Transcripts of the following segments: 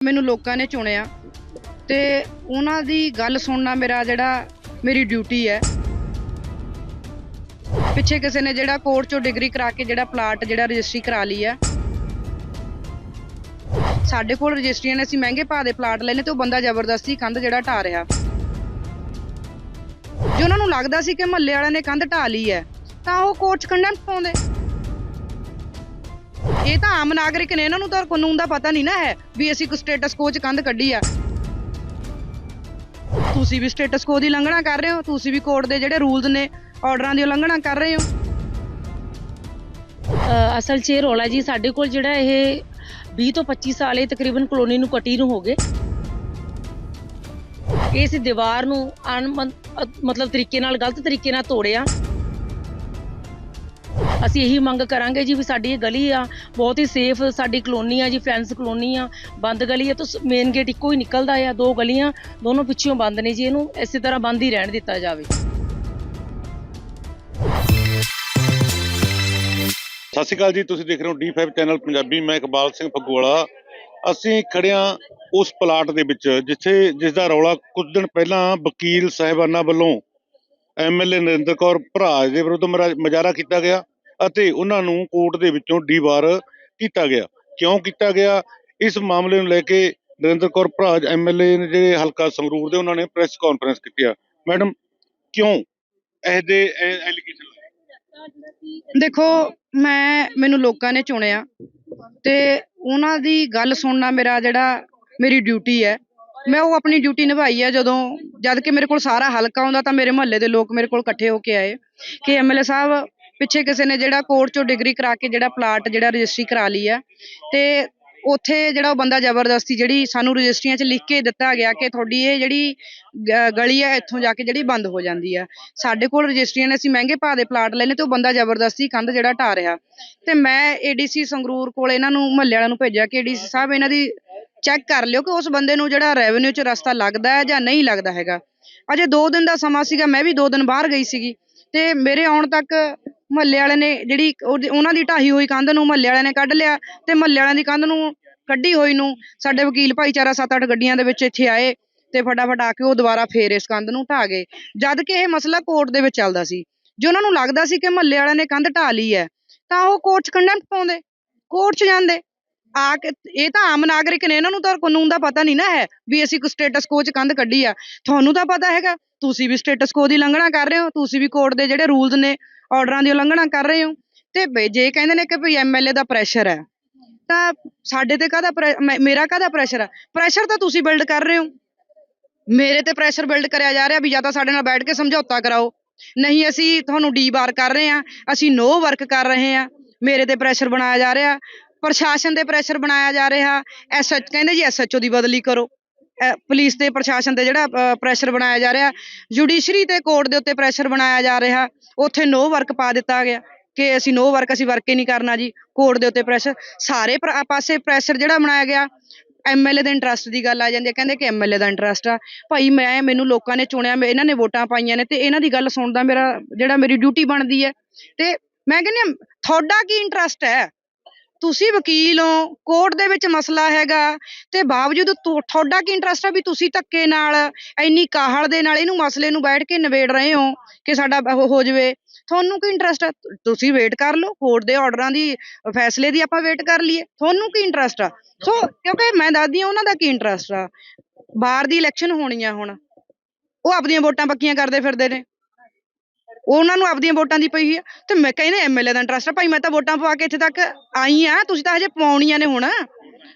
ਮੈਨੂੰ ਲੋਕਾਂ ਨੇ ਚੁਣਿਆ ਤੇ ਉਹਨਾਂ ਦੀ ਗੱਲ ਸੁਣਨਾ ਮੇਰਾ ਜਿਹੜਾ, ਮੇਰੀ ਡਿਊਟੀ ਹੈ। ਪਿੱਛੇ ਕਿਸੇ ਨੇ ਜਿਹੜਾ ਕੋਰਟ ਚੋਂ ਡਿਗਰੀ ਕਰਾ ਕੇ ਜਿਹੜਾ ਪਲਾਟ ਜਿਹੜਾ ਰਜਿਸਟਰੀ ਕਰਾ ਲਈ ਆ। ਸਾਡੇ ਕੋਲ ਰਜਿਸਟਰੀਆਂ ਨੇ ਅਸੀਂ ਮਹਿੰਗੇ ਭਾਅ ਦੇ ਪਲਾਟ ਲੈਨੇ ਤੇ ਉਹ ਬੰਦਾ ਜ਼ਬਰਦਸਤੀ ਕੰਧ ਜਿਹੜਾ ਢਾ ਰਿਹਾ। ਜੇ ਉਹਨਾਂ ਨੂੰ ਲੱਗਦਾ ਸੀ ਕਿ ਮਹੱਲੇ ਵਾਲਿਆਂ ਨੇ ਕੰਧ ਢਾ ਲਈ ਹੈ, ਤਾਂ ਉਹ ਕੋਰਟ ਚ ਕੰਡੈਮ ਪਾਉਂਦੇ। ਇਹ ਤਾਂ ਆਮ ਨਾਗਰਿਕ ਨੇ ਇਹਨਾਂ ਨੂੰ ਤਾਂ ਕਾਨੂੰਨ ਦਾ ਪਤਾ ਨਹੀਂ ਨਾ ਹੈ ਵੀ ਅਸੀਂ ਕੋ ਸਟੇਟਸ ਕੋ ਕੰਧ ਕੱਢੀ ਆ। ਤੁਸੀਂ ਵੀ ਸਟੇਟਸ ਕੋ ਦੀ ਉਲੰਘਣਾ ਕਰ ਰਹੇ ਹੋ ਤੁਸੀਂ ਵੀ ਕੋਰਟ ਦੇ ਜਿਹੜੇ ਰੂਲਸ ਨੇ ਆਰਡਰਾਂ ਦੀ ਉਲੰਘਣਾ ਕਰ ਰਹੇ ਹੋ। ਅ, ਅਸਲ 'ਚ ਇਹ ਰੌਲਾ ਜੀ ਸਾਡੇ ਕੋਲ ਜਿਹੜਾ ਇਹ 20 ਤੋਂ 25 ਸਾਲ ਇਹ ਤਕਰੀਬਨ ਕਲੋਨੀ ਨੂੰ ਕੱਟੀ ਨੂੰ ਹੋ ਗਏ। ਇਸ ਦੀਵਾਰ ਨੂੰ ਅਣ ਮਤਲਬ ਤਰੀਕੇ ਨਾਲ ਗਲਤ ਤਰੀਕੇ ਨਾਲ ਤੋੜਿਆ। ਅਸੀਂ ਇਹੀ ਮੰਗ ਕਰਾਂਗੇ ਜੀ ਵੀ ਸਾਡੀ ਇਹ ਗਲੀ ਆ, ਬਹੁਤ ਹੀ ਸੇਫ ਸਾਡੀ ਕਲੋਨੀ ਆ ਜੀ ਫਰੈਂਡਸ ਕਲੋਨੀ ਆ, ਬੰਦ ਗਲੀ ਆ, ਤਾਂ ਮੇਨ ਗੇਟ ਇੱਕੋ ਹੀ ਨਿਕਲਦਾ ਆ, ਦੋ ਗਲੀਆਂ, ਦੋਨੋਂ ਪਿੱਛੋਂ ਬੰਦ ਨੇ ਜੀ ਇਹਨੂੰ, ਇਸੇ ਤਰ੍ਹਾਂ ਬੰਦ ਹੀ ਰਹਿਣ ਦਿੱਤਾ ਜਾਵੇ। ਸਤਿ ਸ਼੍ਰੀ ਅਕਾਲ ਜੀ, ਤੁਸੀਂ ਦੇਖ ਰਹੇ ਹੋ D5 ਚੈਨਲ ਪੰਜਾਬੀ, ਮੈਂ ਇਕਬਾਲ ਸਿੰਘ ਫੱਗੂਵਾਲਾ ਅਸੀਂ ਖੜਿਆਂ ਉਸ ਪਲਾਟ ਦੇ ਵਿੱਚ, ਜਿੱਥੇ ਜਿਸ ਦਾ ਰੌਲਾ ਕੁਝ ਦਿਨ ਪਹਿਲਾਂ ਵਕੀਲ ਸਾਹਿਬਾਨਾਂ ਵੱਲੋਂ ਐਮਐਲਏ ਨਰਿੰਦਰ ਕੌਰ ਭਰਾ ਦੇ ਵਿਰੁੱਧ ਮਰਾ- ਮੁਜ਼ਾਹਰਾ ਕੀਤਾ ਗਿਆ। ਅਤੇ ਉਹਨਾਂ ਨੂੰ ਕੋਰਟ ਦੇ ਵਿੱਚੋਂ ਡੀਵਾਰ ਕੀਤਾ ਗਿਆ। ਕਿਉਂ ਕੀਤਾ ਗਿਆ? ਇਸ ਮਾਮਲੇ ਨੂੰ ਲੈ ਕੇ ਨਰਿੰਦਰ ਕੌਰ ਭਰਾ ਐਮਐਲਏ ਨੇ ਜਿਹੜੇ ਹਲਕਾ ਸੰਗਰੂਰ ਦੇ ਉਹਨਾਂ ਨੇ ਪ੍ਰੈਸ ਕਾਨਫਰੰਸ ਕੀਤੀ ਆ। ਮੈਡਮ, ਕਿਉਂ ਇਹਦੇ ਐਲੀਗੇਸ਼ਨ ਦੇਖੋ, ਮੈਂ, ਮੈਨੂੰ ਲੋਕਾਂ ਨੇ ਚੁਣਿਆ ਤੇ ਉਹਨਾਂ ਦੀ ਗੱਲ ਸੁਣਨਾ ਮੇਰਾ ਜਿਹੜਾ, ਮੇਰੀ ਡਿਊਟੀ ਹੈ। ਮੈਂ ਉਹ ਆਪਣੀ ਡਿਊਟੀ ਨਿਭਾਈ ਹੈ ਜਦੋਂ, ਜਦ ਕਿ ਮੇਰੇ ਕੋਲ ਸਾਰਾ ਹਲਕਾ ਆਉਂਦਾ ਤਾਂ ਮੇਰੇ ਮੁਹੱਲੇ ਦੇ ਲੋਕ ਮੇਰੇ ਕੋਲ ਇਕੱਠੇ ਹੋ ਕੇ ਆਏ। ਕਿ ਐਮਐਲਏ ਸਾਹਿਬ ਪਿੱਛੇ ਕਿਸੇ ਨੇ ਜਿਹੜਾ ਕੋਰਟ ਚੋਂ ਡਿਗਰੀ ਕਰਾ ਕੇ ਜਿਹੜਾ ਪਲਾਟ ਜਿਹੜਾ ਰਜਿਸਟਰੀ ਕਰਾ ਲਈ ਆ, ਤੇ ਉੱਥੇ ਜਿਹੜਾ ਉਹ ਬੰਦਾ ਜ਼ਬਰਦਸਤੀ ਜਿਹੜੀ ਸਾਨੂੰ ਰਜਿਸਟਰੀਆਂ 'ਚ ਲਿਖ ਕੇ ਦਿੱਤਾ ਗਿਆ ਕਿ ਤੁਹਾਡੀ ਇਹ ਜਿਹੜੀ ਗਲੀ ਆ, ਇੱਥੋਂ ਜਾ ਕੇ ਜਿਹੜੀ ਬੰਦ ਹੋ ਜਾਂਦੀ ਆ। ਸਾਡੇ ਕੋਲ ਰਜਿਸਟਰੀਆਂ ਨੇ, ਅਸੀਂ ਮਹਿੰਗੇ ਭਾਅ ਦੇ ਪਲਾਟ ਲੈਨੇ ਤੇ ਉਹ ਬੰਦਾ ਜ਼ਬਰਦਸਤੀ ਕੰਧ ਜਿਹੜਾ ਢਾ ਰਿਹਾ। ਤੇ ਮੈਂ ਏਡੀਸੀ ਸੰਗਰੂਰ ਕੋਲ ਇਹਨਾਂ ਨੂੰ, ਮਹੱਲੇ ਵਾਲਿਆਂ ਨੂੰ ਭੇਜਿਆ ਕਿ ਏਡੀਸੀ ਸਾਹਿਬ ਇਹਨਾਂ ਦੀ ਚੈੱਕ ਕਰ ਲਿਓ ਕਿ ਉਸ ਬੰਦੇ ਨੂੰ ਜਿਹੜਾ ਰੈਵਨਿਊ 'ਚ ਰਸਤਾ ਲੱਗਦਾ ਹੈ ਜਾਂ ਨਹੀਂ ਲੱਗਦਾ ਹੈਗਾ। ਅਜੇ 2 ਦਿਨ ਦਾ ਸਮਾਂ ਸੀਗਾ, ਮੈਂ ਵੀ 2 ਦਿਨ ਬਾਹਰ ਗਈ ਸੀਗੀ। ਤੇ ਮੇਰੇ ਆਉਣ ਤੱਕ ਮਹੱਲੇ ਵਾਲੇ ਨੇ ਜਿਹੜੀ ਉਹਦੀ- ਉਹਨਾਂ ਦੀ ਢਾਹੀ ਹੋਈ ਕੰਧ ਨੂੰ ਮਹੱਲੇ ਵਾਲਿਆਂ ਨੇ ਕੱਢ ਲਿਆ ਤੇ ਮਹੱਲੇ ਵਾਲਿਆਂ ਦੀ ਕੰਧ ਨੂੰ ਕੱਢੀ ਹੋਈ ਨੂੰ ਸਾਡੇ ਵਕੀਲ ਭਾਈਚਾਰਾ 7-8 ਗੱਡੀਆਂ ਦੇ ਵਿੱਚ ਇੱਥੇ ਆਏ ਤੇ ਫਟਾਫਟ ਆ ਕੇ ਉਹ ਦੁਬਾਰਾ ਫੇਰ ਇਸ ਕੰਧ ਨੂੰ ਢਾਹ ਗਏ। ਜਦ ਕਿ ਇਹ ਮਸਲਾ ਕੋਰਟ ਦੇ ਵਿੱਚ ਚੱਲਦਾ ਸੀ। ਜੇ ਉਹਨਾਂ ਨੂੰ ਲੱਗਦਾ ਸੀ ਕਿ ਮਹੱਲੇ ਵਾਲਿਆਂ ਨੇ ਕੰਧ ਢਾਹ ਲਈ ਹੈ, ਤਾਂ ਉਹ ਕੋਰਟ 'ਚ ਕੰਡੈਮ ਪਾਉਂਦੇ, ਕੋਰਟ 'ਚ ਜਾਂਦੇ। ਆ ਕੇ ਇਹ ਤਾਂ ਆਮ ਨਾਗਰਿਕ ਨੇ, ਇਹਨਾਂ ਨੂੰ ਤਾਂ ਕਾਨੂੰਨ ਦਾ ਪਤਾ ਨਹੀਂ ਨਾ ਹੈ ਵੀ ਅਸੀਂ ਕੋ ਸਟੇਟਸ ਕੋ ਚ ਕੰਧ ਕੱਢੀ ਆ। ਤੁਹਾਨੂੰ ਤਾਂ ਪਤਾ ਹੈਗਾ, ਤੁਸੀਂ ਵੀ ਸਟੇਟਸ ਕੋ ਦੀ ਉਲੰਘਣਾ ਕਰ ਰਹੇ ਹੋ, ਤੁਸੀਂ ਵੀ ਕੋਰਟ ਦੇ ਜਿਹੜੇ ਰੂਲਸ ਨੇ ਆਰਡਰਾਂ ਦੀ ਉਲੰਘਣਾ ਕਰ ਰਹੇ ਹੋ। ਤੇ ਬਈ ਜੇ ਕਹਿੰਦੇ ਨੇ ਕਿ ਭਈ ਐਮਐਲਏ ਦਾ ਪ੍ਰੈਸ਼ਰ ਹੈ, ਤਾਂ ਸਾਡੇ ਤੇ ਕਾਹਦਾ ਪ੍ਰੈ- ਮੈਂ- ਮੇਰਾ ਕਾਹਦਾ ਪ੍ਰੈਸ਼ਰ ਹੈ ਪ੍ਰੈਸ਼ਰ ਤਾਂ ਤੁਸੀਂ ਬਿਲਡ ਕਰ ਰਹੇ ਹੋ। ਮੇਰੇ ਤੇ ਪ੍ਰੈਸ਼ਰ ਬਿਲਡ ਕਰਿਆ ਜਾ ਰਿਹਾ ਵੀ ਜਾਂ ਤਾਂ ਸਾਡੇ ਨਾਲ ਬੈਠ ਕੇ ਸਮਝੌਤਾ ਕਰਾਓ। ਨਹੀਂ, ਅਸੀਂ ਤੁਹਾਨੂੰ ਡੀ ਬਾਰ ਕਰ ਰਹੇ ਹਾਂ, ਅਸੀਂ ਨੋ ਵਰਕ ਕਰ ਰਹੇ ਹਾਂ। ਮੇਰੇ ਤੇ ਪ੍ਰੈਸ਼ਰ ਬਣਾਇਆ ਜਾ ਰਿਹਾ। ਪ੍ਰਸ਼ਾਸਨ ਦੇ ਪ੍ਰੈਸ਼ਰ ਬਣਾਇਆ ਜਾ ਰਿਹਾ। ਐਸਐਚ ਕਹਿੰਦੇ ਜੀ ਐਸਐਚਓ ਦੀ ਬਦਲੀ ਕਰੋ। ਪੁਲਿਸ ਦੇ ਪ੍ਰਸ਼ਾਸਨ ਤੇ ਜਿਹੜਾ ਪ੍ਰੈਸ਼ਰ ਬਣਾਇਆ ਜਾ ਰਿਹਾ। ਜੁਡੀਸ਼ਰੀ ਤੇ ਕੋਰਟ ਦੇ ਉੱਤੇ ਪ੍ਰੈਸ਼ਰ ਬਣਾਇਆ ਜਾ ਰਿਹਾ। ਉੱਥੇ ਨੋ ਵਰਕ ਪਾ ਦਿੱਤਾ ਗਿਆ ਕਿ ਅਸੀਂ ਨੋ ਵਰਕ ਅਸੀਂ ਵਰਕ ਹੀ ਨਹੀਂ ਕਰਨਾ ਜੀ। ਕੋਰਟ ਦੇ ਉੱਤੇ ਪ੍ਰੈਸ਼ਰ ਸਾਰੇ ਪ੍ਰ- ਪਾਸੇ ਪ੍ਰੈਸ਼ਰ ਜਿਹੜਾ ਬਣਾਇਆ ਗਿਆ ਐਮਐਲਏ ਦੇ ਇੰਟਰਸਟ ਦੀ ਗੱਲ ਆ ਜਾਂਦੀ ਹੈ। ਕਹਿੰਦੇ ਕਿ ਐਮਐਲਏ ਦਾ ਇੰਟਰਸਟ ਆ। ਭਾਈ ਮੈਂ ਮੈਨੂੰ ਲੋਕਾਂ ਨੇ ਚੁਣਿਆ ਮੈਂ- ਇਹਨਾਂ ਨੇ ਵੋਟਾਂ ਪਾਈਆਂ ਨੇ ਤੇ ਇਹਨਾਂ ਦੀ ਗੱਲ ਸੁਣਦਾ ਮੇਰਾ ਜਿਹੜਾ ਮੇਰੀ ਡਿਊਟੀ ਬਣਦੀ ਹੈ। ਤੇ ਮੈਂ ਕਹਿੰਦੀ ਹਾਂ, ਤੁਹਾਡਾ ਕੀ ਇੰਟਰਸਟ ਹੈ? ਤੁਸੀਂ ਵਕੀਲ ਹੋ, ਕੋਰਟ ਦੇ ਵਿੱਚ ਮਸਲਾ ਹੈਗਾ ਤੇ ਬਾਵਜੂਦ ਤੁਹਾਡਾ ਕੀ ਇੰਟਰਸਟ ਆ ਵੀ ਤੁਸੀਂ ਧੱਕੇ ਨਾਲ ਇੰਨੀ ਕਾਹਲ ਦੇ ਨਾਲ ਇਹਨੂੰ ਮਸਲੇ ਨੂੰ ਬੈਠ ਕੇ ਨਿਬੇੜ ਰਹੇ ਹੋ ਕਿ ਸਾਡਾ ਉਹ ਹੋ ਜਾਵੇ? ਤੁਹਾਨੂੰ ਕੀ ਇੰਟਰਸਟ ਆ? ਤੁਸੀਂ ਵੇਟ ਕਰ ਲਓ, ਕੋਰਟ ਦੇ ਆਰਡਰਾਂ ਦੀ ਫੈਸਲੇ ਦੀ ਆਪਾਂ ਵੇਟ ਕਰ ਲਈਏ। ਤੁਹਾਨੂੰ ਕੀ ਇੰਟਰਸਟ ਆ? ਸੋ, ਕਿਉਂਕਿ ਮੈਂ ਦੱਸਦੀ ਹਾਂ ਉਹਨਾਂ ਦਾ ਕੀ ਇੰਟਰਸਟ ਆ? ਬਾਹਰ ਦੀ ਇਲੈਕਸ਼ਨ ਹੋਣੀ ਆ ਹੁਣ। ਉਹ ਆਪਣੀਆਂ ਵੋਟਾਂ ਪੱਕੀਆਂ ਕਰਦੇ ਫਿਰਦੇ ਨੇ। ਉਹਨਾਂ ਨੂੰ ਆਪਦੀਆਂ ਵੋਟਾਂ ਦੀ ਪਈ ਆ। ਤੇ ਮੈਂ ਕਹਿੰਦੇ ਐਮਐਲਏ ਦਾ ਇੰਟਰਸਟ ਆ। ਭਾਈ, ਮੈਂ ਤਾਂ ਵੋਟਾਂ ਪਵਾ ਕੇ ਇੱਥੇ ਤੱਕ ਆਈ ਆ। ਤੁਸੀਂ ਤਾਂ ਹਜੇ ਪਵਾਉਣੀਆਂ ਨੇ ਹੁਣ।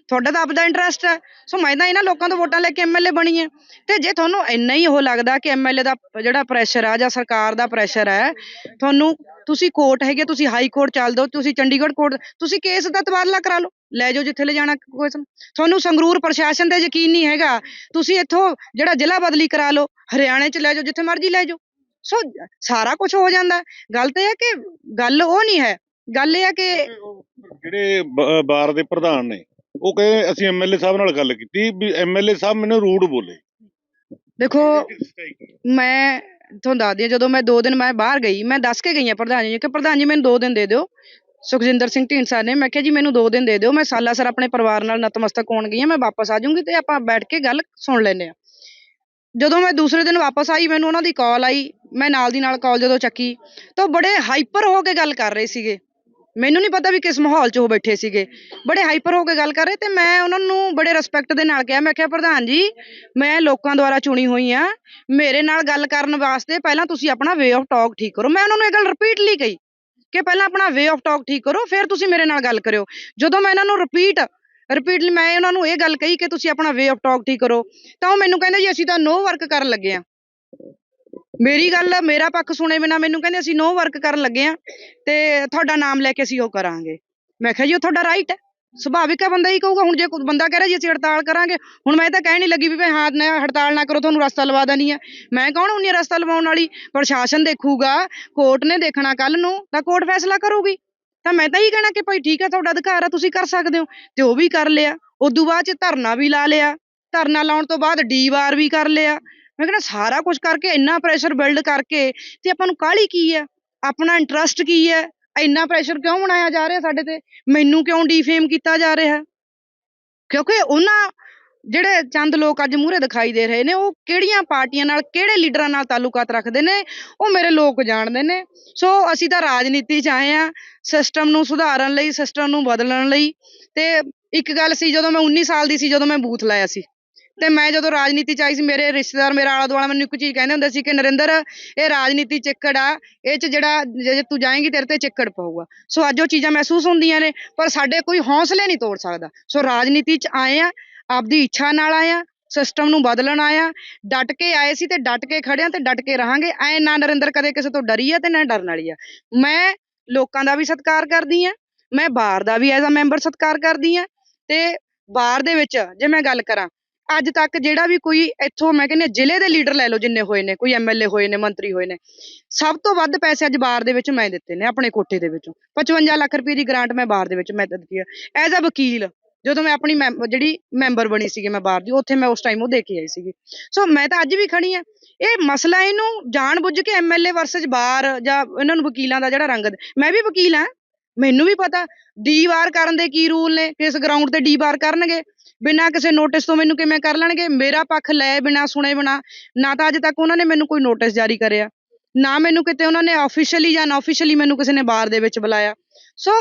ਤੁਹਾਡਾ ਤਾਂ ਆਪਦਾ ਇੰਟਰਸਟ ਹੈ ਸੋ ਮੈਂ ਤਾਂ ਇਹਨਾਂ ਲੋਕਾਂ ਤੋਂ ਵੋਟਾਂ ਲੈ ਕੇ ਐਮਐਲਏ ਬਣੀ ਹੈ ਤੇ ਜੇ ਤੁਹਾਨੂੰ ਇੰਨਾ ਹੀ ਉਹ ਲੱਗਦਾ ਕਿ ਐਮਐਲਏ ਦਾ ਜਿਹੜਾ ਪ੍ਰੈਸ਼ਰ ਆ ਜਾਂ ਸਰਕਾਰ ਦਾ ਪ੍ਰੈਸ਼ਰ ਹੈ ਤੁਹਾਨੂੰ ਤੁਸੀਂ ਕੋਰਟ ਹੈਗੇ, ਤੁਸੀਂ ਹਾਈ ਕੋਰਟ ਚੱਲ ਦਿਓ ਤੁਸੀਂ ਚੰਡੀਗੜ੍ਹ ਕੋਰਟ ਤੁਸੀਂ ਕੇਸ ਦਾ ਤਬਾਦਲਾ ਕਰਾ ਲਓ। ਲੈ ਜਾਓ ਜਿੱਥੇ ਲੈ ਜਾਣਾ ਕੋਈ ਤੁਹਾਨੂੰ ਸੰਗਰੂਰ ਪ੍ਰਸ਼ਾਸਨ ਤੇ ਯਕੀਨ ਨਹੀਂ ਹੈਗਾ। ਤੁਸੀਂ ਇੱਥੋਂ ਜਿਹੜਾ ਜ਼ਿਲ੍ਹਾ ਬਦਲੀ ਕਰਾ ਲਓ, ਹਰਿਆਣੇ ਚ ਲੈ ਜਾਓ, ਜਿੱਥੇ ਮਰਜ਼ੀ ਲੈ ਜਾਓ। ਸੋ ਸਾਰਾ ਕੁਝ ਹੋ ਜਾਂਦਾ। ਹੈ। ਗੱਲ ਤਾਂ ਇਹ ਹੈ ਕਿ ਗੱਲ ਉਹ ਨਹੀਂ ਹੈ। ਗੱਲ ਇਹ ਹੈ ਕਿ ਜਿਹੜੇ ਬ- ਬਾਰ ਦੇ ਪ੍ਰਧਾਨ ਨੇ ਉਹ ਕਹਿੰਦੇ ਅਸੀਂ ਐਮਐਲਏ ਸਾਹਿਬ ਨਾਲ ਗੱਲ ਕੀਤੀ ਵੀ ਐਮਐਲਏ ਸਾਹਿਬ ਮੈਨੂੰ ਰੂਡ ਬੋਲੇ। ਦੇਖੋ ਮੈਂ ਤੁਹਾਨੂੰ ਦੱਸਦੀ ਹਾਂ ਜਦੋਂ ਮੈਂ 2 ਦਿਨ ਮੈਂ ਬਾਹਰ ਗਈ ਮੈਂ ਦੱਸ ਕੇ ਗਈ ਹਾਂ ਪ੍ਰਧਾਨ ਜੀ ਨੂੰ ਕਿ ਪ੍ਰਧਾਨ ਜੀ ਮੈਨੂੰ 2 ਦਿਨ ਦੇ ਦਿਓ। ਸੁਖਜਿੰਦਰ ਸਿੰਘ ਢੀਂਡਸਾ ਨੇ ਮੈਂ ਕਿਹਾ ਜੀ ਮੈਨੂੰ 2 ਦਿਨ ਦੇ ਦਿਓ ਮੈਂ ਸਾਲਾਸਰ ਆਪਣੇ ਪਰਿਵਾਰ ਨਾਲ ਨਤਮਸਤਕ ਹੋਣ ਗਈ ਹਾਂ ਮੈਂ ਵਾਪਸ ਆ ਜਾਊਂਗੀ ਤੇ ਆਪਾਂ ਬੈਠ ਕੇ ਗੱਲ ਸੁਣ ਲੈਂਦੇ ਆ ਜਦੋਂ ਮੈਂ ਦੂਸਰੇ ਦਿਨ ਵਾਪਸ ਆਈ, ਮੈਨੂੰ ਉਹਨਾਂ ਦੀ ਕਾਲ ਆਈ, ਮੈਂ ਨਾਲ ਦੀ ਨਾਲ ਕਾਲ ਜਦੋਂ ਚੱਕੀ, ਤਾਂ ਉਹ ਬੜੇ ਹਾਈਪਰ ਹੋ ਕੇ ਗੱਲ ਕਰ ਰਹੇ ਸੀਗੇ। ਮੈਨੂੰ ਨਹੀਂ ਪਤਾ ਵੀ ਕਿਸ ਮਾਹੌਲ 'ਚ ਉਹ ਬੈਠੇ ਸੀਗੇ। ਬੜੇ ਹਾਈਪਰ ਹੋ ਕੇ ਗੱਲ ਕਰ ਰਹੇ, ਤੇ ਮੈਂ ਉਹਨਾਂ ਨੂੰ ਬੜੇ ਰਿਸਪੈਕਟ ਦੇ ਨਾਲ ਕਿਹਾ, ਮੈਂ ਕਿਹਾ, ਪ੍ਰਧਾਨ ਜੀ, ਮੈਂ ਲੋਕਾਂ ਦੁਆਰਾ ਚੁਣੀ ਹੋਈ ਆ। ਮੇਰੇ ਨਾਲ ਗੱਲ ਕਰਨ ਵਾਸਤੇ ਪਹਿਲਾਂ ਤੁਸੀਂ ਆਪਣਾ ਵੇ ਆਫ ਟਾਕ ਠੀਕ ਕਰੋ। ਮੈਂ ਉਹਨਾਂ ਨੂੰ ਇਹ ਗੱਲ ਰਿਪੀਟਲੀ ਕਹੀ ਕਿ ਪਹਿਲਾਂ ਆਪਣਾ ਵੇ ਆਫ ਟਾਕ ਠੀਕ ਕਰੋ, ਫਿਰ ਤੁਸੀਂ ਮੇਰੇ ਨਾਲ ਗੱਲ ਕਰਿਓ। ਜਦੋਂ ਮੈਂ ਇਹਨਾਂ ਨੂੰ ਰਿਪੀਟ ਰਿਪੀਟਲੀ ਮੈਂ ਉਹਨਾਂ ਨੂੰ ਇਹ ਗੱਲ ਕਹੀ ਕਿ ਤੁਸੀਂ ਆਪਣਾ ਵੇ ਆਫ ਟਾਕ ਠੀਕ ਕਰੋ, ਤਾਂ ਉਹ ਮੈਨੂੰ ਕਹਿੰਦੇ ਜੀ ਅਸੀਂ ਤਾਂ ਨੋ ਵਰਕ ਕਰਨ ਲੱਗੇ ਆ ਮੇਰੀ ਗੱਲ, ਮੇਰਾ ਪੱਖ ਸੁਣੇ ਬਿਨਾ ਮੈਨੂੰ ਕਹਿੰਦੇ ਅਸੀਂ ਨੋ ਵਰਕ ਕਰਨ ਲੱਗੇ ਆ ਤੇ ਤੁਹਾਡਾ ਨਾਮ ਲੈ ਕੇ ਅਸੀਂ ਉਹ ਕਰਾਂਗੇ। ਮੈਂ ਕਿਹਾ ਜੀ ਉਹ ਤੁਹਾਡਾ ਰਾਈਟ ਹੈ, ਸੁਭਾਵਿਕ ਹੈ, ਬੰਦਾ ਹੀ ਕਹੂਗਾ, ਹੁਣ ਜੇ ਕੋਈ ਬੰਦਾ ਕਹਿ ਰਿਹਾ ਜੀ ਅਸੀਂ ਹੜਤਾਲ ਕਰਾਂਗੇ, ਹੁਣ ਮੈਂ ਤਾਂ ਕਹਿ ਨਹੀਂ ਲੱਗੀ ਵੀ ਭਈ ਹਾਂ ਨਾ ਹੜਤਾਲ ਨਾ ਕਰੋ, ਤੁਹਾਨੂੰ ਰਸਤਾ ਲਵਾ ਦੇਣੀ ਹੈ। ਮੈਂ ਕੌਣ ਹੁੰਨੀ ਆ ਰਸਤਾ ਲਵਾਉਣ ਵਾਲੀ? ਪ੍ਰਸ਼ਾਸਨ ਦੇਖੂਗਾ, ਕੋਰਟ ਨੇ ਦੇਖਣਾ ਕੱਲ ਨੂੰ, ਤਾਂ ਕੋਰਟ ਫੈਸਲਾ ਕਰੂਗੀ। ਤਾਂ ਮੈਂ ਤਾਂ ਇਹ ਕਹਿਣਾ ਕਿ ਭਾਈ ਠੀਕ ਹੈ ਤੁਹਾਡਾ ਅਧਿਕਾਰ ਆ, ਤੁਸੀਂ ਕਰ ਸਕਦੇ ਹੋ। ਤੇ ਉਹ ਵੀ ਕਰ ਲਿਆ। ਉਦੋਂ ਬਾਅਦ ਚ ਧਰਨਾ ਵੀ ਲਾ ਲਿਆ। ਧਰਨਾ ਲਾਉਣ ਤੋਂ ਬਾਅਦ ਡੀ ਵਾਰ ਵੀ ਕਰ ਲਿਆ। ਮੈਂ ਕਹਿੰਦਾ ਸਾਰਾ ਕੁਝ ਕਰਕੇ, ਇੰਨਾ ਪ੍ਰੈਸ਼ਰ ਬਿਲਡ ਕਰਕੇ, ਤੇ ਆਪਾਂ ਨੂੰ ਕਾਹਲੀ ਕੀ ਹੈ ਆਪਣਾ ਇੰਟਰਸਟ ਕੀ ਹੈ ਇੰਨਾ ਪ੍ਰੈਸ਼ਰ ਕਿਉਂ ਬਣਾਇਆ ਜਾ ਰਿਹਾ ਸਾਡੇ ਤੇ? ਮੈਨੂੰ ਕਿਉਂ ਡੀਫੇਮ ਕੀਤਾ ਜਾ ਰਿਹਾ? ਕਿਉਂਕਿ ਉਹਨਾਂ ਜਿਹੜੇ ਚੰਦ ਲੋਕ ਅੱਜ ਮੂਹਰੇ ਦਿਖਾਈ ਦੇ ਰਹੇ ਨੇ, ਉਹ ਕਿਹੜੀਆਂ ਪਾਰਟੀਆਂ ਨਾਲ, ਕਿਹੜੇ ਲੀਡਰਾਂ ਨਾਲ ਤਾਲੁਕਾਤ ਰੱਖਦੇ ਨੇ, ਉਹ ਮੇਰੇ ਲੋਕ ਜਾਣਦੇ ਨੇ। ਸੋ ਅਸੀਂ ਤਾਂ ਰਾਜਨੀਤੀ 'ਚ ਆਏ ਆ ਸਿਸਟਮ ਨੂੰ ਸੁਧਾਰਨ ਲਈ ਸਿਸਟਮ ਨੂੰ ਬਦਲਣ ਲਈ। ਤੇ ਇੱਕ ਗੱਲ ਸੀ, ਜਦੋਂ ਮੈਂ 19 ਸਾਲ ਦੀ ਸੀ, ਜਦੋਂ ਮੈਂ ਬੂਥ ਲਾਇਆ ਸੀ। ਤੇ ਮੈਂ ਜਦੋਂ ਰਾਜਨੀਤੀ 'ਚ ਆਈ ਸੀ, ਮੇਰੇ ਰਿਸ਼ਤੇਦਾਰ, ਮੇਰਾ ਆਲਾ ਦੁਆਲਾ ਮੈਨੂੰ ਇੱਕ ਚੀਜ਼ ਕਹਿੰਦੇ ਹੁੰਦੇ ਸੀ ਕਿ ਨਰਿੰਦਰ, ਇਹ ਰਾਜਨੀਤੀ ਚਿੱਕੜ ਆ, ਇਹ 'ਚ ਜਿਹੜਾ, ਜੇ ਤੂੰ ਜਾਏਂਗੀ ਤੇਰੇ ਤੇ ਚਿੱਕੜ ਪਊਗਾ। ਸੋ ਅੱਜ ਉਹ ਚੀਜ਼ਾਂ ਮਹਿਸੂਸ ਹੁੰਦੀਆਂ ਨੇ, ਪਰ ਸਾਡੇ ਕੋਈ ਹੌਸਲੇ ਨਹੀਂ ਤੋੜ ਸਕਦਾ। ਸੋ ਰਾਜਨੀਤੀ 'ਚ ਆਏ ਆ, ਆਪਦੀ ਇੱਛਾ ਨਾਲ ਆਏ ਆ ਸਿਸਟਮ ਨੂੰ ਬਦਲਣ ਆਇਆ ਡਟ ਕੇ ਆਏ ਸੀ ਤੇ ਡਟ ਕੇ ਖੜਿਆ ਤੇ ਡਟ ਕੇ ਰਹਾਂਗੇ। ਐ ਨਾ ਨਰਿੰਦਰ ਕਦੇ ਕਿਸੇ ਤੋਂ ਡਰੀ ਆ ਤੇ ਨਾ ਡਰਨ ਵਾਲੀ ਆ। ਮੈਂ ਲੋਕਾਂ ਦਾ ਵੀ ਸਤਿਕਾਰ ਕਰਦੀ ਆ, ਮੈਂ ਬਾਰ ਦਾ ਵੀ ਐਜ਼ ਅ ਮੈਂਬਰ ਸਤਿਕਾਰ ਕਰਦੀ ਆ ਤੇ ਬਾਰ ਦੇ ਵਿੱਚ ਜੇ ਮੈਂ ਗੱਲ ਕਰਾਂ ਅੱਜ ਤੱਕ ਜਿਹੜਾ ਵੀ ਕੋਈ ਇੱਥੋਂ ਮੈਂ ਕਹਿੰਦੀ ਜ਼ਿਲ੍ਹੇ ਦੇ ਲੀਡਰ ਲੈ ਲਓ ਜਿੰਨੇ ਹੋਏ ਨੇ, ਕੋਈ ਐਮਐਲਏ ਹੋਏ ਨੇ, ਮੰਤਰੀ ਹੋਏ ਨੇ, ਸਭ ਤੋਂ ਵੱਧ ਪੈਸੇ ਅੱਜ ਬਾਹਰ ਦੇ ਵਿੱਚ ਮੈਂ ਦਿੱਤੇ ਨੇ, ਆਪਣੇ ਕੋਠੇ ਦੇ ਵਿੱਚੋਂ। 55 ਲੱਖ ਰੁਪਏ ਦੀ ਗ੍ਰਾਂਟ ਮੈਂ ਬਾਹਰ ਦੇ ਵਿੱਚ ਮੈਂ ਦਿੱਤੀ ਆ। ਐਜ਼ ਅ ਵਕੀਲ, ਜਦੋਂ ਮੈਂ ਆਪਣੀ ਮੈਂਬ- ਜਿਹੜੀ ਮੈਂਬਰ ਬਣੀ ਸੀਗੀ ਮੈਂ ਬਾਹਰ ਦੀ, ਉੱਥੇ ਮੈਂ ਉਸ ਟਾਈਮ ਉਹ ਦੇ ਕੇ ਆਈ ਸੀਗੀ। ਸੋ ਮੈਂ ਤਾਂ ਅੱਜ ਵੀ ਖੜੀ ਆ। ਇਹ ਮਸਲਾ ਇਹਨੂੰ ਜਾਣ ਬੁੱਝ ਕੇ ਐਮਐਲਏ ਵਰਸਸ ਬਾਹਰ ਜਾਂ ਇਹਨਾਂ ਨੂੰ ਵਕੀਲਾਂ ਦਾ ਜਿਹੜਾ ਰੰਗ, ਮੈਂ ਵੀ ਵਕੀਲ ਆ ਮੈਨੂੰ ਵੀ ਪਤਾ ਡੀ ਵਾਰ ਕਰਨ ਦੇ ਕੀ ਰੂਲ ਨੇ, ਕਿਸ ਗਰਾਊਂਡ ਤੇ ਡੀ ਵਾਰ ਕਰਨਗੇ? ਬਿਨਾਂ ਕਿਸੇ ਨੋਟਿਸ ਤੋਂ ਮੈਨੂੰ ਕਿਵੇਂ ਕਰ ਲੈਣਗੇ? ਮੇਰਾ ਪੱਖ ਲੈ ਬਿਨਾਂ, ਸੁਣੇ ਬਿਨਾਂ, ਨਾ ਤਾਂ ਅੱਜ ਤੱਕ ਉਹਨਾਂ ਨੇ ਮੈਨੂੰ ਕੋਈ ਨੋਟਿਸ ਜਾਰੀ ਕਰਿਆ, ਨਾ ਮੈਨੂੰ ਕਿਤੇ ਉਹਨਾਂ ਨੇ ਆਫੀਸ਼ੀਅਲੀ ਜਾਂ ਅਨਆਫੀਸ਼ੀਅਲੀ ਮੈਨੂੰ ਕਿਸੇ ਨੇ ਬਾਰ ਦੇ ਵਿੱਚ ਬੁਲਾਇਆ। ਸੋ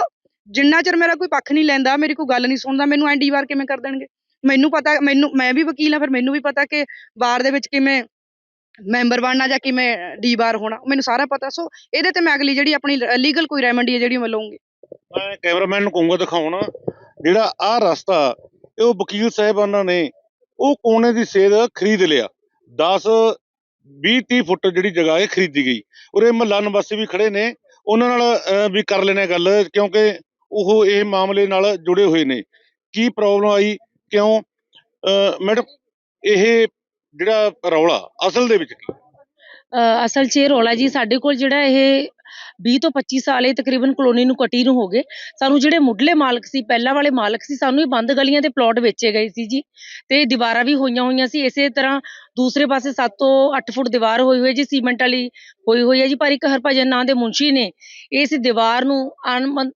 ਜਿੰਨਾ ਚਿਰ ਮੇਰਾ ਕੋਈ ਪੱਖ ਨਹੀਂ ਲੈਂਦਾ, ਮੇਰੀ ਕੋਈ ਗੱਲ ਨਹੀਂ ਸੁਣਦਾ, ਮੈਨੂੰ ਐਂ ਡੀ ਵਾਰ ਕਿਵੇਂ ਕਰ ਦੇਣਗੇ? ਮੈਨੂੰ ਪਤਾ, ਮੈਨੂੰ, ਮੈਂ ਵੀ ਵਕੀਲ ਆ ਫਿਰ ਮੈਨੂੰ ਵੀ ਪਤਾ ਕਿ ਬਾਰ ਦੇ ਵਿੱਚ ਕਿਵੇਂ ਮੈਂਬਰ ਬਣਨਾ ਜਾਂ ਕਿਵੇਂ ਡੀ ਵਾਰ ਹੋਣਾ ਮੈਨੂੰ ਸਾਰਾ ਪਤਾ, ਸੋ ਇਹਦੇ ਤੇ ਮੈਂ ਅਗਲੀ ਜਿਹੜੀ ਆਪਣੀ ਲੀਗਲ ਕੋਈ ਰੈਮੰਡੀ ਹੈ ਜਿਹੜੀ ਮੈਂ ਲਵਾਂਗੀ ਮੈਂ ਕੈਮਰਾਮੈਨ ਨੂੰ ਕਹੂੰਗਾ ਦਿਖਾਉਣ ਜਿਹੜਾ ਆਹ ਰਸਤਾ, ਇਹ ਉਹ ਵਕੀਲ ਸਾਹਿਬਾਨਾਂ ਨੇ ਉਹ ਕੋਨੇ ਦੀ ਸੇਧ ਖਰੀਦ ਲਿਆ। 10 20 30 ਫੁੱਟ ਜਿਹੜੀ ਜਗ੍ਹਾ ਇਹ ਖਰੀਦੀ ਗਈ। ਉਰੇ ਮਹੱਲਾ ਨਿਵਾਸੀ ਵੀ ਖੜੇ ਨੇ, ਉਹਨਾਂ ਨਾਲ ਵੀ ਕਰ ਲੈਣੇ ਗੱਲ, ਕਿਉਂਕਿ ਉਹ ਇਹ ਮਾਮਲੇ ਨਾਲ ਜੁੜੇ ਹੋਏ ਨੇ। ਕੀ ਪ੍ਰੋਬਲਮ ਆਈ, ਕਿਉਂ? ਮੈਡਮ ਇਹ ਜਿਹੜਾ ਰੌਲਾ ਅਸਲ ਦੇ ਵਿੱਚ ਕੀ? ਅ, ਅਸਲ 'ਚ ਇਹ ਰੌਲਾ ਜੀ ਸਾਡੇ ਕੋਲ ਜਿਹੜਾ ਇਹ 20 ਤੋਂ 25 ਸਾਲ ਇਹ ਤਕਰੀਬਨ ਕਲੋਨੀ ਨੂੰ ਕੱਟੀ ਨੂੰ ਹੋ ਗਏ। ਸਾਨੂੰ ਜਿਹੜੇ ਮੁੱਢਲੇ ਮਾਲਕ ਸੀ ਪਹਿਲਾਂ ਵਾਲੇ ਮਾਲਕ ਸੀ ਸਾਨੂੰ ਇਹ ਬੰਦ ਗਲੀਆਂ ਦੇ ਪਲਾਟ ਵੇਚੇ ਗਏ ਸੀ ਜੀ। ਤੇ ਦੀਵਾਰਾਂ ਵੀ ਹੋਈਆਂ ਹੋਈਆਂ ਸੀ ਇਸੇ ਤਰ੍ਹਾਂ ਦੂਸਰੇ ਪਾਸੇ 7 ਤੋਂ 8 ਫੁੱਟ ਦੀਵਾਰ ਹੋਈ ਹੋਈ ਹੈ ਜੀ ਸੀਮੈਂਟ ਵਾਲੀ ਹੋਈ ਹੋਈ ਹੈ ਜੀ ਪਰ ਇੱਕ ਹਰਭਜਨ ਨਾਂ ਦੇ ਮੁੰਸ਼ੀ ਨੇ ਇਸ ਦੀਵਾਰ ਨੂੰ ਅਣਮਨ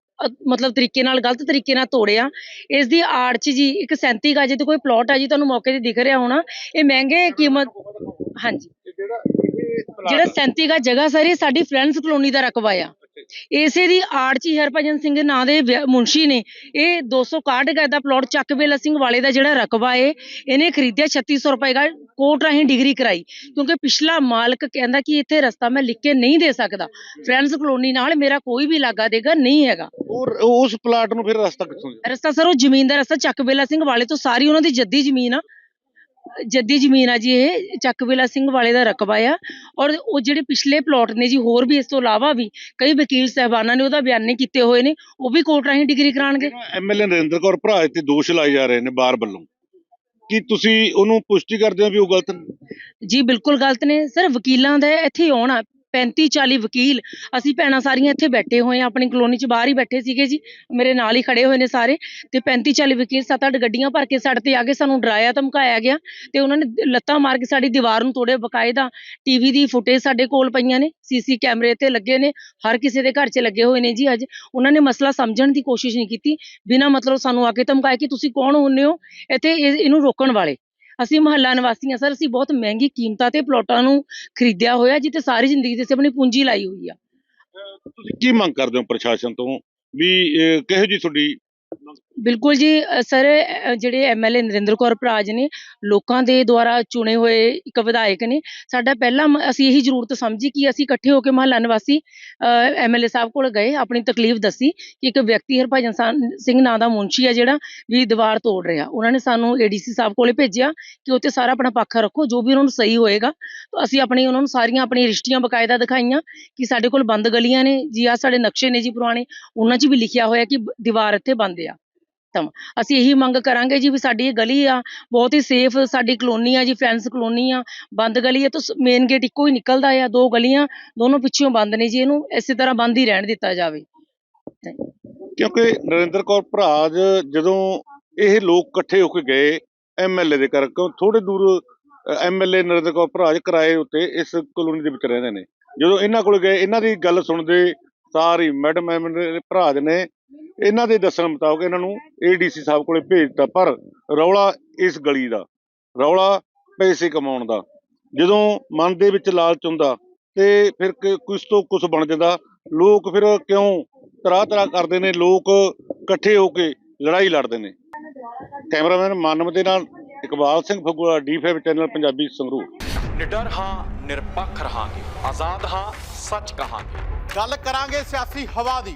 ਮਤਲਬ ਤਰੀਕੇ ਨਾਲ ਗਲਤ ਤਰੀਕੇ ਨਾਲ ਤੋੜਿਆ। ਇਸ ਦੀ ਆੜ 'ਚ ਜੀ ਇੱਕ 37 ਗਜ ਤੇ ਕੋਈ ਪਲਾਟ ਹੈ ਜੀ ਤੁਹਾਨੂੰ ਮੌਕੇ ਤੇ ਦਿਖ ਰਿਹਾ ਹੋਣਾ। ਇਹ ਮਹਿੰਗੇ ਕੀਮਤ ਹਾਂਜੀ। ਜਿਹੜਾ ਇਹ ਜਿਹੜਾ 37 ਗਜ ਜਗ੍ਹਾ ਸਰ ਇਹ ਸਾਡੀ ਫਰੈਂਡਸ ਕਲੋਨੀ ਦਾ ਰਕਬਾ ਆ। ਇਸੇ ਦੀ ਆੜ 'ਚ ਹੀ ਹਰਭਜਨ ਸਿੰਘ ਨਾਂ ਦੇ ਵਿਅ- ਮੁਨਸ਼ੀ ਨੇ ਇਹ 261 ਗਜ ਦਾ ਪਲਾਟ ਚੱਕਵੇਲਾ ਸਿੰਘ ਵਾਲੇ ਦਾ ਜਿਹੜਾ ਰਕਬਾ ਏ ਇਹਨੇ ਖਰੀਦਿਆ 3600 ਰੁਪਏ ਦਾ ਕੋਰਟ ਰਾਹੀਂ ਡਿਗਰੀ ਕਰਾਈ ਕਿਉਂਕਿ ਪਿਛਲਾ ਮਾਲਕ ਕਹਿੰਦਾ ਕਿ ਇੱਥੇ ਰਸਤਾ ਮੈਂ ਲਿਖ ਕੇ ਨਹੀਂ ਦੇ ਸਕਦਾ। ਫਰੈਂਡਸ ਕਲੋਨੀ ਨਾਲ ਮੇਰਾ ਕੋਈ ਵੀ ਲਾਗਾ ਦੇਗਾ ਨਹੀਂ ਹੈਗਾ। ਉਹ ਉਸ ਪਲਾਟ ਨੂੰ ਫਿਰ ਰਸਤਾ ਕਿੱਥੋਂ ਰਸਤਾ ਸਰ ਉਹ ਜ਼ਮੀਨ ਦਾ ਰਸਤਾ ਚੱਕਵੇਲਾ ਸਿੰਘ ਵਾਲੇ ਤੋਂ ਸਾਰੀ ਉਹਨਾਂ ਦੀ ਜੱਦੀ ਜ਼ਮੀਨ ਆ। ਜੱਦੀ ਜ਼ਮੀਨ ਆ ਜੀ ਇਹ ਚੱਕਵੇਲਾ ਸਿੰਘ ਵਾਲੇ ਦਾ ਰਕਬਾ ਆ। ਔਰ ਉਹ ਜਿਹੜੇ ਪਿਛਲੇ ਪਲਾਟ ਨੇ ਜੀ ਹੋਰ ਵੀ ਇਸ ਤੋਂ ਇਲਾਵਾ ਵੀ ਕਈ ਵਕੀਲ ਸਾਹਿਬਾਨਾਂ ਨੇ ਉਹਦਾ ਬਿਆਨੇ ਕੀਤੇ ਹੋਏ ਨੇ ਉਹ ਵੀ ਕੋਰਟ ਰਾਹੀਂ ਡਿਗਰੀ ਕਰਾਣਗੇ। ਐਮਐਲਏ ਨਰਿੰਦਰ ਕੌਰ ਭਰਾ ਤੇ ਦੋਸ਼ ਲਾਏ ਜਾ ਰਹੇ ਨੇ ਬਾਰ ਵੱਲੋਂ ਕੀ ਤੁਸੀਂ ਉਹਨੂੰ ਪੁਸ਼ਟੀ ਕਰਦੇ ਹੋ ਵੀ ਉਹ ਗਲਤ ਨੇ? ਜੀ ਬਿਲਕੁਲ ਗਲਤ ਨੇ। ਸਰ ਵਕੀਲਾਂ ਦਾ ਇੱਥੇ ਆਉਣਾ 35 40 ਵਕੀਲ ਅਸੀਂ ਭੈਣਾਂ ਸਾਰੀਆਂ ਇੱਥੇ ਬੈਠੇ ਹੋਏ ਆ ਆਪਣੀ ਕਲੋਨੀ 'ਚ ਬਾਹਰ ਹੀ ਬੈਠੇ ਸੀਗੇ ਜੀ, ਮੇਰੇ ਨਾਲ ਹੀ ਖੜੇ ਹੋਏ ਨੇ ਸਾਰੇ ਤੇ 35 40 ਵਕੀਲ ਸੱਤ ਅੱਠ ਗੱਡੀਆਂ ਭਰ ਕੇ ਸਾਡੇ ਤੇ ਆ ਕੇ ਸਾਨੂੰ ਡਰਾਇਆ, ਧਮਕਾਇਆ ਗਿਆ ਤੇ ਉਹਨਾਂ ਨੇ ਲੱਤਾਂ ਮਾਰ ਕੇ ਸਾਡੀ ਦੀਵਾਰ ਨੂੰ ਤੋੜੇ, ਬਕਾਇਦਾ ਟੀਵੀ ਦੀ ਫੁਟੇਜ ਸਾਡੇ ਕੋਲ ਪਈਆਂ ਨੇ, ਸੀਸੀ ਕੈਮਰੇ ਤੇ ਲੱਗੇ ਨੇ, ਹਰ ਕਿਸੇ ਦੇ ਘਰ 'ਚ ਲੱਗੇ ਹੋਏ ਨੇ ਜੀ ਅੱਜ, ਉਹਨਾਂ ਨੇ ਮਸਲਾ ਸਮਝਣ ਦੀ ਕੋਸ਼ਿਸ਼ ਨਹੀਂ ਕੀਤੀ, ਬਿਨਾਂ ਮਤਲਬ ਸਾਨੂੰ ਆ ਕੇ ਧਮਕਾਇਆ ਕਿ ਤੁਸੀਂ ਕੌਣ ਹੁੰਦੇ ਹੋ, ਇੱਥੇ ਇਹ- ਇਹਨੂੰ ਰੋਕਣ ਵਾਲੇ। ਅਸੀਂ ਮਹੱਲਾ ਨਿਵਾਸੀ ਹਾਂ ਸਰ, ਅਸੀਂ ਬਹੁਤ ਮਹਿੰਗੀ ਕੀਮਤਾਂ ਤੇ ਪਲੋਟਾਂ ਨੂੰ ਖਰੀਦਿਆ ਹੋਇਆ ਜਿੱਤੇ ਸਾਰੀ ਜ਼ਿੰਦਗੀ ਦੇ ਅਸੀਂ ਆਪਣੀ ਪੂੰਜੀ ਲਾਈ ਹੋਈ ਆ। ਤੁਸੀਂ ਕੀ ਮੰਗ ਕਰਦੇ ਹੋ ਪ੍ਰਸ਼ਾਸਨ ਤੋਂ ਵੀ ਕਿਹੋ ਜੀ ਤੁਹਾਡੀ ਬਿਲਕੁਲ ਜੀ ਅ, ਸਰ ਅ, ਜਿਹੜੇ ਐਮਐਲਏ ਨਰਿੰਦਰ ਕੌਰ ਭਰਾਜ ਨੇ ਲੋਕਾਂ ਦੇ ਦੁਆਰਾ ਚੁਣੇ ਹੋਏ ਇੱਕ ਵਿਧਾਇਕ ਨੇ ਸਾਡਾ ਪਹਿਲਾ ਅਸੀਂ ਇਹੀ ਜ਼ਰੂਰਤ ਸਮਝੀ ਕਿ ਅਸੀਂ ਇਕੱਠੇ ਹੋ ਕੇ ਮਹੱਲਾ ਨਿਵਾਸੀ ਐਮਐਲਏ ਸਾਹਿਬ ਕੋਲ ਗਏ ਆਪਣੀ ਤਕਲੀਫ ਦੱਸੀ ਕਿ ਇੱਕ ਵਿਅਕਤੀ ਹਰਭਜਨ ਸਿੰਘ ਨਾਂ ਦਾ ਮੁੰਸ਼ੀ ਆ ਜਿਹੜਾ ਵੀ ਦੀਵਾਰ ਤੋੜ ਰਿਹਾ। ਉਹਨਾਂ ਨੇ ਸਾਨੂੰ ਏਡੀਸੀ ਸਾਹਿਬ ਕੋਲੇ ਭੇਜਿਆ ਕਿ ਉੱਥੇ ਸਾਰਾ ਆਪਣਾ ਪੱਖ ਰੱਖੋ ਜੋ ਵੀ ਉਹਨਾਂ ਨੂੰ ਸਹੀ ਹੋਏਗਾ ਤਾਂ ਅਸੀਂ ਆਪਣੀ ਉਹਨਾਂ ਨੂੰ ਸਾਰੀਆਂ ਆਪਣੀ ਰਿਸ਼ਤੀਆਂ ਬਕਾਇਦਾ ਦਿਖਾਈਆਂ ਕਿ ਸਾਡੇ ਕੋਲ ਬੰਦ ਗਲੀਆਂ ਨੇ ਜੀ ਆ ਸਾਡੇ ਨਕਸ਼ੇ ਨੇ ਜੀ ਪੁਰਾਣੇ ਉਹਨਾਂ 'ਚ ਵੀ ਲਿਖਿਆ ਹੋਇਆ ਕਿ ਦੀਵਾਰ ਇੱਥੇ ਬੰਦ ਆ। ਤਾਂ ਅਸੀਂ ਇਹੀ ਮੰਗ ਕਰਾਂਗੇ ਜੀ ਵੀ ਸਾਡੀ ਇਹ ਗਲੀ ਆ, ਬਹੁਤ ਹੀ ਸੇਫ ਸਾਡੀ ਕਲੋਨੀ ਆ ਜੀ ਫਰੈਂਡਸ ਕਲੋਨੀ ਆ, ਬੰਦ ਗਲੀ ਹੈ ਤਾਂ ਮੇਨ ਗੇਟ ਇੱਕੋ ਹੀ ਨਿਕਲਦਾ ਆ, ਦੋ ਗਲੀਆਂ, ਦੋਨੋਂ ਪਿੱਛੋਂ ਬੰਦ ਨੇ ਜੀ ਇਹਨੂੰ, ਇਸੇ ਤਰ੍ਹਾਂ ਬੰਦ ਹੀ ਰਹਿਣ ਦਿੱਤਾ ਜਾਵੇ। ਕਿਉਂਕਿ ਨਰਿੰਦਰ ਕੌਰ ਭਰਾਜ ਜਦੋਂ ਇਹ ਲੋਕ ਇਕੱਠੇ ਹੋ ਕੇ ਗਏ ਐਮਐਲਏ ਦੇ ਘਰ, ਕਿਉਂ ਥੋੜੇ ਦੂਰ ਐਮਐਲਏ ਨਰਿੰਦਰ ਕੌਰ ਭਰਾਜ ਕਿਰਾਏ ਉੱਤੇ ਇਸ ਕਲੋਨੀ ਦੇ ਵਿੱਚ ਰਹਿੰਦੇ ਨੇ। ਜਦੋਂ ਇਹਨਾਂ ਕੋਲ ਗਏ, ਇਹਨਾਂ ਦੀ ਗੱਲ ਸੁਣਦੇ ਸਾਰੀ ਮੈਡਮ ਐਮਐਲਏ ਭਰਾਜ ਨੇ ਇਹਨਾਂ ਦੇ ਦੱਸਣ ਮੁਤਾਬਕ ਇਹਨਾਂ ਨੂੰ ਏਡੀਸੀ ਸਾਹਿਬ ਕੋਲੇ ਭੇਜ ਦਿੱਤਾ ਪਰ ਰੌਲਾ ਇਸ ਗਲੀ ਦਾ ਰੌਲਾ ਪੈਸੇ ਕਮਾਉਣ ਦਾ। ਜਦੋਂ ਮਨ ਦੇ ਵਿੱਚ ਲਾਲਚ ਹੁੰਦਾ ਤੇ ਫਿਰ ਕ- ਕੁਛ ਤੋਂ ਕੁਛ ਬਣ ਜਾਂਦਾ। ਲੋਕ ਫਿਰ ਕਿਉਂ ਤਰ੍ਹਾਂ ਤਰ੍ਹਾਂ ਕਰਦੇ ਨੇ? ਲੋਕ ਇਕੱਠੇ ਹੋ ਕੇ ਲੜਾਈ ਲੜਦੇ ਨੇ। ਕੈਮਰਾਮੈਨ ਮਾਨਵ ਦੇ ਨਾਲ ਇਕਬਾਲ ਸਿੰਘ ਫਗੂਆ ਡੀ5 ਚੈਨਲ ਪੰਜਾਬੀ ਸੰਗਰੂਰ। ਨਿਡਰ ਹਾਂ ਨਿਰਪੱਖ ਰਹਾਂਗੇ। ਆਜ਼ਾਦ ਹਾਂ ਸੱਚ ਕਹਾਂਗੇ। ਗੱਲ ਕਰਾਂਗੇ ਸਿਆਸੀ ਹਵਾ ਦੀ।